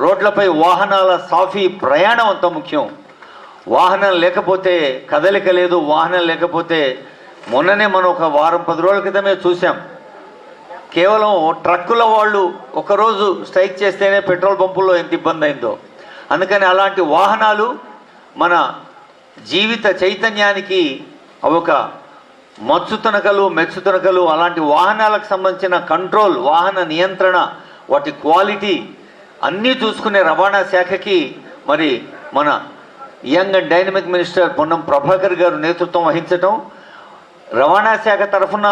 రోడ్లపై వాహనాల సాఫీ ప్రయాణం అంత ముఖ్యం. వాహనం లేకపోతే కదలిక లేదు వాహనం లేకపోతే మొన్ననే మనం ఒక వారం పది రోజుల క్రితమే చూసాం కేవలం ట్రక్కుల వాళ్ళు ఒకరోజు స్ట్రైక్ చేస్తేనే పెట్రోల్ పంపుల్లో ఎంత ఇబ్బంది అయిందో అందుకని అలాంటి వాహనాలు మన జీవిత చైతన్యానికి అవి తునకలు మచ్చుతునకలు మెచ్చుతునకలు అలాంటి వాహనాలకు సంబంధించిన కంట్రోల్ వాహన నియంత్రణ వాటి క్వాలిటీ అన్నీ చూసుకునే రవాణా శాఖకి మరి మన young and dynamic minister Ponnam Prabhakar garu నేతృత్వం వహించటం. రవాణా శాఖ తరఫున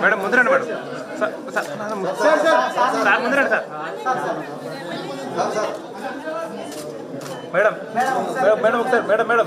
మేడం ముందురండి మేడం. సార్ సార్ ముందురండి సార్. మేడం మేడం మేడం ఒకసారి madam madam.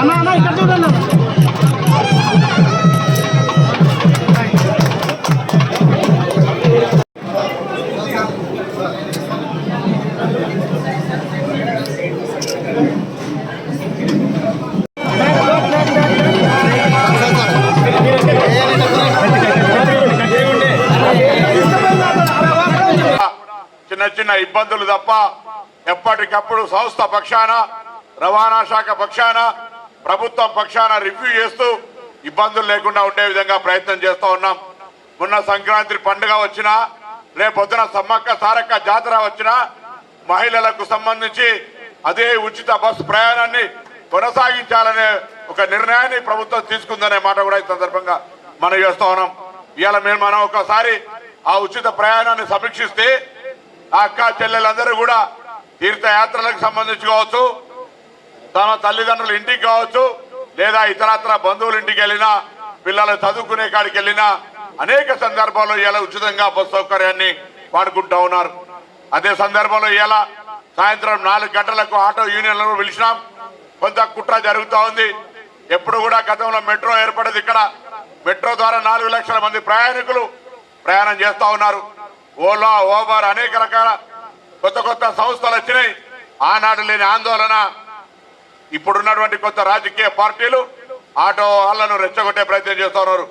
అన్న అన్న ఇక్కడ చూడండి చిన్న చిన్న ఇబ్బందులు తప్ప ఎప్పటికప్పుడు సంస్థ పక్షాన రవాణా శాఖ పక్షాన ప్రభుత్వం పక్షాన రివ్యూ చేస్తూ ఇబ్బందులు లేకుండా ఉండే విధంగా ప్రయత్నం చేస్తూ ఉన్నాం. మొన్న సంక్రాంతి పండుగ వచ్చినా రేపొద్దున సమ్మక్క సారక్క జాతర వచ్చినా మహిళలకు సంబంధించి అదే ఉచిత బస్సు ప్రయాణాన్ని కొనసాగించాలనే ఒక నిర్ణయాన్ని ప్రభుత్వం తీసుకుందనే మాట కూడా ఈ సందర్భంగా మనం చేస్తూ ఉన్నాం. ఇవాళ మేము మనం ఒకసారి ఆ ఉచిత ప్రయాణాన్ని సమీక్షిస్తే ఆ అక్క చెల్లెలందరూ కూడా తీర్థయాత్రలకు సంబంధించి కావచ్చు తమ తల్లిదండ్రుల ఇంటికి కావచ్చు లేదా ఇతరత్ర బంధువుల ఇంటికి వెళ్ళినా పిల్లలు చదువుకునే కాడికి వెళ్ళినా అనేక సందర్భాల్లో ఇలా ఉచితంగా బస్సు సౌకర్యాన్ని వాడుకుంటా ఉన్నారు. అదే సందర్భంలో ఇలా సాయంత్రం నాలుగు గంటలకు ఆటో యూనియన్లను పిలిచినాం. కొంత కుట్ర జరుగుతూ ఉంది. ఎప్పుడు కూడా గతంలో మెట్రో ఏర్పడేది ఇక్కడ. మెట్రో ద్వారా నాలుగు లక్షల మంది ప్రయాణికులు ప్రయాణం చేస్తూ ఉన్నారు. ఓలా ఓబర్ అనేక రకాల కొత్త కొత్త సంస్థలు వచ్చినాయి. ఆనాడు లేని ఆందోళన. ఇప్పుడున్నటువంటి కొత్త రాజకీయ పార్టీలు ఆటో వాళ్ళను రెచ్చగొట్టే ప్రయత్నం చేస్తున్నారు.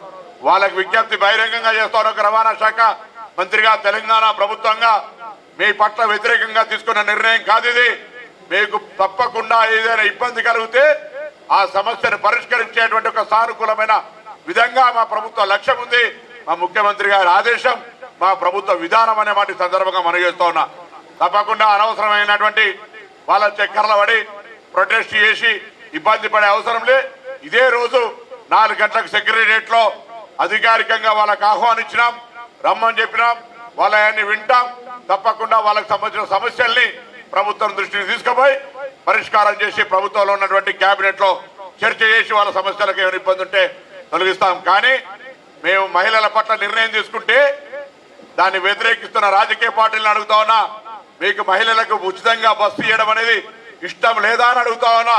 వాళ్ళకి విజ్ఞప్తి బహిరంగంగా చేస్తున్నారు రవాణా శాఖ మంత్రిగా తెలంగాణ ప్రభుత్వంగా. మీ పట్ల వ్యతిరేకంగా తీసుకున్న నిర్ణయం కాదు ఇది. మీకు తప్పకుండా ఏదైనా ఇబ్బంది కలిగితే ఆ సమస్యను పరిష్కరించేటువంటి ఒక సానుకూలమైన విధంగా మా ప్రభుత్వ లక్ష్యం ఉంది. మా ముఖ్యమంత్రి గారి ఆదేశం మా ప్రభుత్వ విధానం అనే మాట సందర్భంగా మనం చేస్తా ఉన్నా. తప్పకుండా అనవసరమైనటువంటి వాళ్ళ చక్కర్ల పడి ప్రొటెస్ట్ చేసి ఇబ్బంది పడే అవసరం లే. ఇదే రోజు నాలుగు గంటలకు సెక్రటరియట్లో అధికారికంగా వాళ్ళకు ఆహ్వానించినాం. రమ్మని చెప్పినాం. వాళ్ళని వింటాం. తప్పకుండా వాళ్ళకి సంబంధించిన సమస్యల్ని ప్రభుత్వం దృష్టిని తీసుకుపోయి పరిష్కారం చేసి ప్రభుత్వంలో ఉన్నటువంటి కేబినెట్లో చర్చ చేసి వాళ్ళ సమస్యలకు ఏమైనా ఇబ్బంది ఉంటే తొలగిస్తాం. కానీ మేము మహిళల పట్ల నిర్ణయం తీసుకుంటే దాన్ని వ్యతిరేకిస్తున్న రాజకీయ పార్టీలను అడుగుతా ఉన్నా మీకు మహిళలకు ఉచితంగా బస్సు ఇవ్వడం అనేది ఇష్టం లేదా అని అడుగుతా ఉన్నా.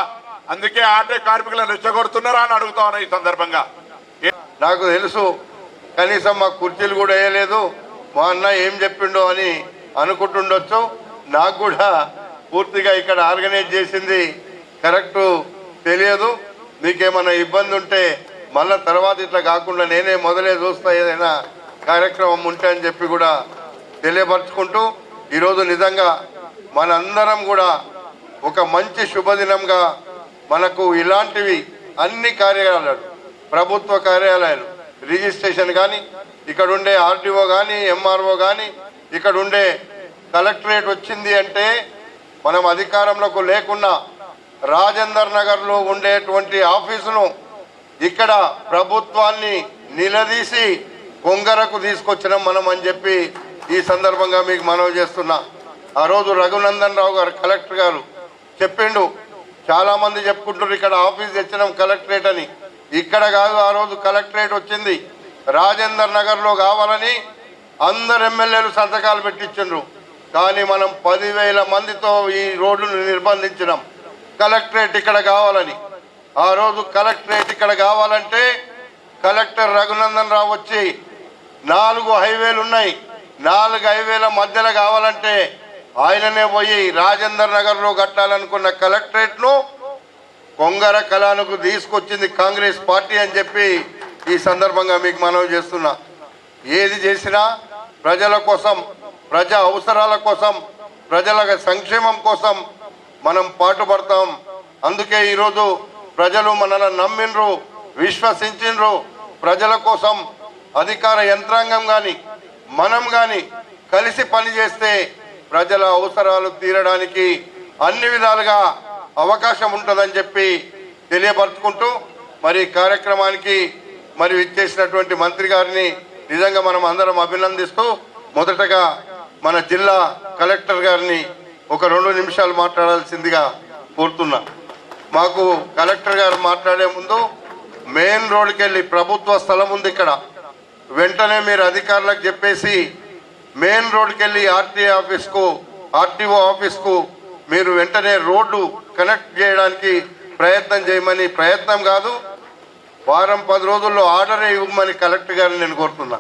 అందుకే ఆటో కార్మికులను రెచ్చగొడుతున్నారా అని అడుగుతా ఉన్నా ఈ సందర్భంగా. నాకు తెలుసు. కనీసం మా కుర్చీలు కూడా వేయలేదు. మా అన్న ఏం చెప్పిండో అని అనుకుంటుండొచ్చు. నాకు కూడా పూర్తిగా ఇక్కడ ఆర్గనైజ్ చేసింది కరెక్ట్ తెలియదు. మీకేమైనా ఇబ్బంది ఉంటే మళ్ళా తర్వాత ఇట్లా కాకుండా నేనే మొదలే చూస్తా ఏదైనా కార్యక్రమం ఉంటే అని చెప్పి కూడా తెలియపరచుకుంటూ ఈరోజు నిజంగా మనందరం కూడా ఒక మంచి శుభదినంగా మనకు ఇలాంటివి అన్ని కార్యాలయాలు ప్రభుత్వ కార్యాలయాలు రిజిస్ట్రేషన్ కానీ ఇక్కడ ఉండే ఆర్డీఓ కానీ ఎంఆర్ఓ కానీ ఇక్కడ ఉండే కలెక్టరేట్ వచ్చింది అంటే మనం అధికారంలోకి లేకున్నా రాజేందర్ నగర్లో ఉండేటువంటి ఆఫీసును ఇక్కడ ప్రభుత్వాన్ని నిలదీసి కొంగరకు తీసుకొచ్చినాం మనం అని చెప్పి ఈ సందర్భంగా మీకు మనవి చేస్తున్నా. ఆ రోజు రఘునందన్ రావు గారు కలెక్టర్ గారు చెప్పిండు. చాలామంది చెప్పుకుంటున్నారు ఇక్కడ ఆఫీస్ తెచ్చినాం కలెక్టరేట్ అని. ఇక్కడ కాదు ఆ రోజు కలెక్టరేట్ వచ్చింది. రాజేందర్ నగర్లో కావాలని అందరు ఎమ్మెల్యేలు సంతకాలు పెట్టించు కానీ మనం పదివేల మందితో ఈ రోడ్డును నిర్బంధించినాం. కలెక్టరేట్ ఇక్కడ కావాలని. ఆ రోజు కలెక్టరేట్ ఇక్కడ కావాలంటే కలెక్టర్ రఘునందన్ రావు వచ్చి నాలుగు హైవేలు ఉన్నాయి నాలుగు హైవేల మధ్యలో కావాలంటే ఆయననే పోయి రాజేందర్ నగర్లో కట్టాలనుకున్న కలెక్టరేట్ను కొంగర కళానుకు తీసుకొచ్చింది కాంగ్రెస్ పార్టీ అని చెప్పి ఈ సందర్భంగా మీకు మనవి చేస్తున్నా. ఏది చేసినా ప్రజల కోసం ప్రజా అవసరాల కోసం ప్రజల సంక్షేమం కోసం మనం పాటుపడతాం. అందుకే ఈరోజు ప్రజలు మనల్ని నమ్మిండ్రు విశ్వసించిండ్రు. ప్రజల కోసం అధికార యంత్రాంగం కానీ మనం కానీ కలిసి పనిచేస్తే ప్రజల అవసరాలు తీరడానికి అన్ని విధాలుగా అవకాశం ఉంటుందని చెప్పి తెలియపరుచుకుంటూ మరి కార్యక్రమానికి మరి ఇచ్చేసినటువంటి మంత్రి గారిని నిజంగా మనం అందరం అభినందిస్తూ మొదటగా మన జిల్లా కలెక్టర్ గారిని ఒక రెండు నిమిషాలు మాట్లాడాల్సిందిగా కోరుతున్నా. మాకు కలెక్టర్ గారు మాట్లాడే ముందు మెయిన్ రోడ్కి వెళ్ళి ప్రభుత్వ స్థలం ఉంది ఇక్కడ. వెంటనే మీరు అధికారులకు చెప్పేసి మెయిన్ రోడ్కి వెళ్ళి ఆర్టీఏ ఆఫీస్కు ఆర్టీఓ ఆఫీస్కు మీరు వెంటనే రోడ్డు కనెక్ట్ చేయడానికి ప్రయత్నం చేయమని ప్రయత్నం కాదు వారం పది రోజుల్లో ఆర్డర్ ఇవ్వమని కలెక్టర్ గారిని నేను కోరుతున్నా.